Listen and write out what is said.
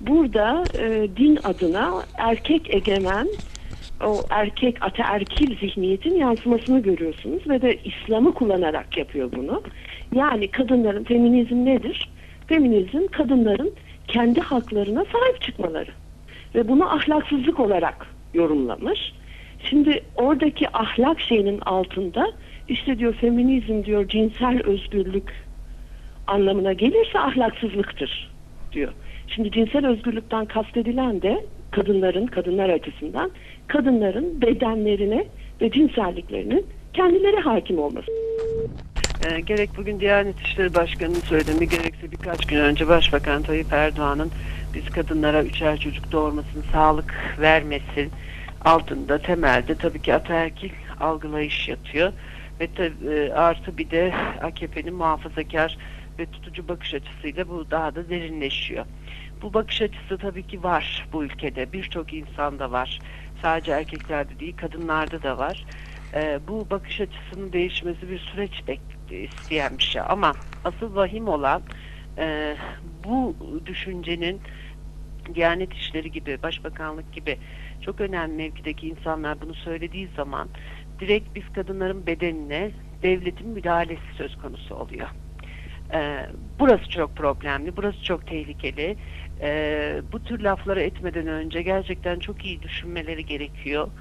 burada e, din adına erkek egemen o erkek ataerkil zihniyetin yansımasını görüyorsunuz ve de İslam'ı kullanarak yapıyor bunu. Yani kadınların feminizm nedir? Feminizm kadınların kendi haklarına sahip çıkmaları ve bunu ahlaksızlık olarak yorumlamış. Şimdi oradaki ahlak şeyinin altında işte diyor feminizm diyor cinsel özgürlük anlamına gelirse ahlaksızlıktır diyor. Şimdi cinsel özgürlükten kastedilen de kadınların, kadınlar açısından kadınların bedenlerine ve cinselliklerinin kendileri hakim olması. E, gerek bugün Diyanet İşleri Başkanı'nın söylediğini gerekse birkaç gün önce Başbakan Tayyip Erdoğan'ın biz kadınlara üçer çocuk doğurmasını sağlık vermesin altında temelde tabii ki ataerkil algılayış yatıyor ve tabii, e, artı bir de AKP'nin muhafazakar ve tutucu bakış açısıyla bu daha da derinleşiyor. Bu bakış açısı tabii ki var bu ülkede. Birçok insanda var. Sadece erkeklerde değil kadınlarda da var. Ee, bu bakış açısının değişmesi bir süreç isteyen bir şey. Ama asıl vahim olan e, bu düşüncenin Diyanet İşleri gibi, Başbakanlık gibi çok önemli mevkideki insanlar bunu söylediği zaman direkt biz kadınların bedenine devletin müdahalesi söz konusu oluyor. Ee, burası çok problemli, burası çok tehlikeli. Ee, bu tür lafları etmeden önce gerçekten çok iyi düşünmeleri gerekiyor.